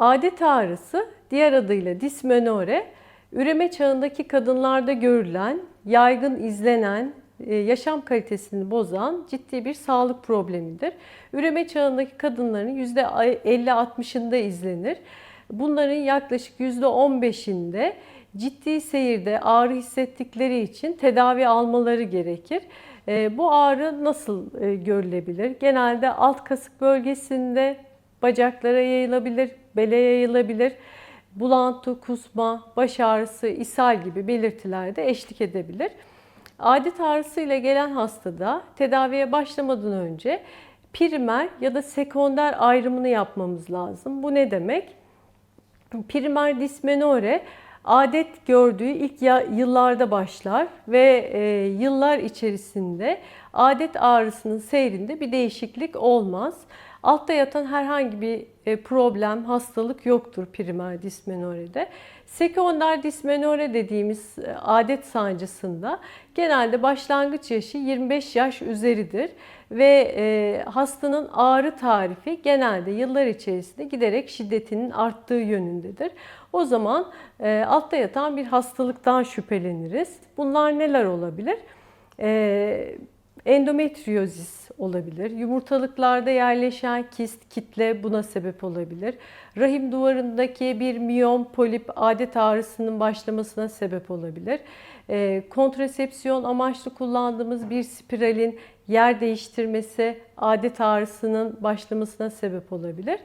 Adet ağrısı diğer adıyla dismenore, üreme çağındaki kadınlarda görülen, yaygın izlenen, e, yaşam kalitesini bozan ciddi bir sağlık problemidir. Üreme çağındaki kadınların %50-60'ında izlenir. Bunların yaklaşık %15'inde ciddi seyirde ağrı hissettikleri için tedavi almaları gerekir. E, Bu ağrı nasıl e, görülebilir? Genelde alt kasık bölgesinde bacaklara yayılabilir, bele yayılabilir. Bulantı, kusma, baş ağrısı, ishal gibi belirtiler de eşlik edebilir. Adet ağrısıyla gelen hastada tedaviye başlamadan önce primer ya da sekonder ayrımını yapmamız lazım. Bu ne demek? Primer dismenore adet gördüğü ilk yıllarda başlar ve e, yıllar içerisinde adet ağrısının seyrinde bir değişiklik olmaz. Altta yatan herhangi bir e, problem, hastalık yoktur primer dismenorede. Sekonder dismenore dediğimiz e, adet sancısında genelde başlangıç yaşı 25 yaş üzeridir ve e, hastanın ağrı tarifi genelde yıllar içerisinde giderek şiddetinin arttığı yönündedir. O zaman altta yatan bir hastalıktan şüpheleniriz. Bunlar neler olabilir? Endometriozis olabilir. Yumurtalıklarda yerleşen kist, kitle buna sebep olabilir. Rahim duvarındaki bir miyom, polip adet ağrısının başlamasına sebep olabilir. E, kontrasepsiyon amaçlı kullandığımız bir spiralin yer değiştirmesi adet ağrısının başlamasına sebep olabilir.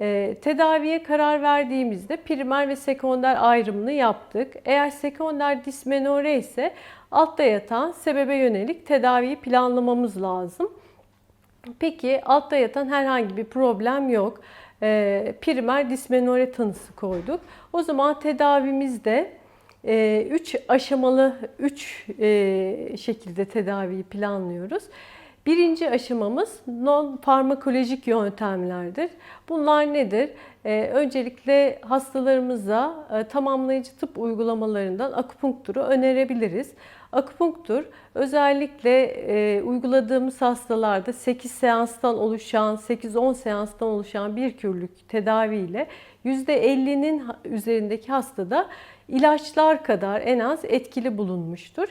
E, tedaviye karar verdiğimizde primer ve sekonder ayrımını yaptık. Eğer sekonder dismenore ise altta yatan sebebe yönelik tedaviyi planlamamız lazım. Peki altta yatan herhangi bir problem yok. E, primer dismenore tanısı koyduk. O zaman tedavimizde 3 e, aşamalı 3 e, şekilde tedaviyi planlıyoruz. Birinci aşamamız non farmakolojik yöntemlerdir. Bunlar nedir? Ee, öncelikle hastalarımıza e, tamamlayıcı tıp uygulamalarından akupunkturu önerebiliriz. Akupunktur özellikle e, uyguladığımız hastalarda 8 seanstan oluşan, 8-10 seanstan oluşan bir kürlük tedaviyle %50'nin üzerindeki hastada ilaçlar kadar en az etkili bulunmuştur.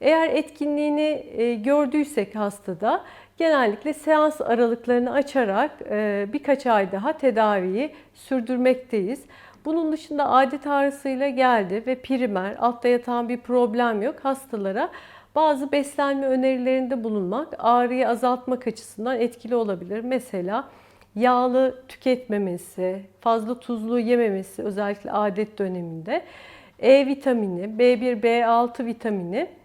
Eğer etkinliğini e, gördüysek hastada genellikle seans aralıklarını açarak e, birkaç ay daha tedaviyi sürdürmekteyiz. Bunun dışında adet ağrısıyla geldi ve primer, altta yatan bir problem yok. Hastalara bazı beslenme önerilerinde bulunmak ağrıyı azaltmak açısından etkili olabilir. Mesela yağlı tüketmemesi, fazla tuzlu yememesi özellikle adet döneminde. E vitamini, B1, B6 vitamini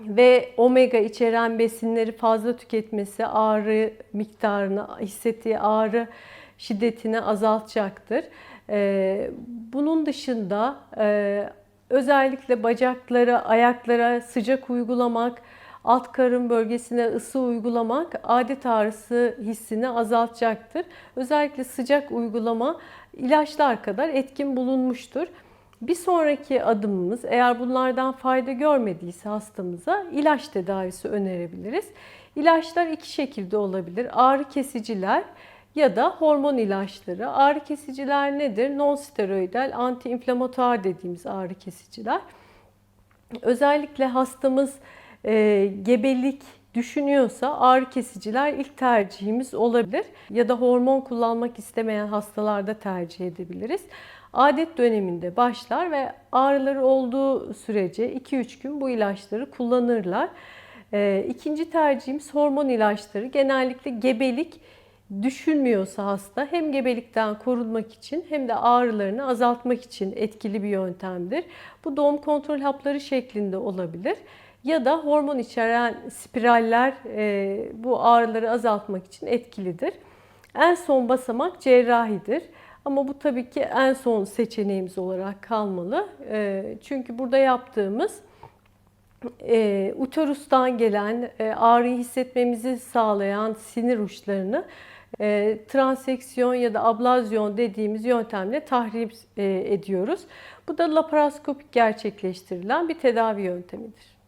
ve omega içeren besinleri fazla tüketmesi ağrı miktarını, hissettiği ağrı şiddetini azaltacaktır. Ee, bunun dışında e, özellikle bacaklara, ayaklara sıcak uygulamak, alt karın bölgesine ısı uygulamak adet ağrısı hissini azaltacaktır. Özellikle sıcak uygulama ilaçlar kadar etkin bulunmuştur. Bir sonraki adımımız eğer bunlardan fayda görmediyse hastamıza ilaç tedavisi önerebiliriz. İlaçlar iki şekilde olabilir. Ağrı kesiciler ya da hormon ilaçları. Ağrı kesiciler nedir? Non steroidal, antiinflamatuar dediğimiz ağrı kesiciler. Özellikle hastamız e, gebelik düşünüyorsa ağrı kesiciler ilk tercihimiz olabilir. Ya da hormon kullanmak istemeyen hastalarda tercih edebiliriz adet döneminde başlar ve ağrıları olduğu sürece 2-3 gün bu ilaçları kullanırlar. Ee, ikinci tercihimiz hormon ilaçları. Genellikle gebelik düşünmüyorsa hasta hem gebelikten korunmak için hem de ağrılarını azaltmak için etkili bir yöntemdir. Bu doğum kontrol hapları şeklinde olabilir. Ya da hormon içeren spiraller e, bu ağrıları azaltmak için etkilidir. En son basamak cerrahidir. Ama bu tabii ki en son seçeneğimiz olarak kalmalı. Ee, çünkü burada yaptığımız e, uterustan gelen e, ağrıyı hissetmemizi sağlayan sinir uçlarını e, transeksiyon ya da ablazyon dediğimiz yöntemle tahrip ediyoruz. Bu da laparoskopik gerçekleştirilen bir tedavi yöntemidir.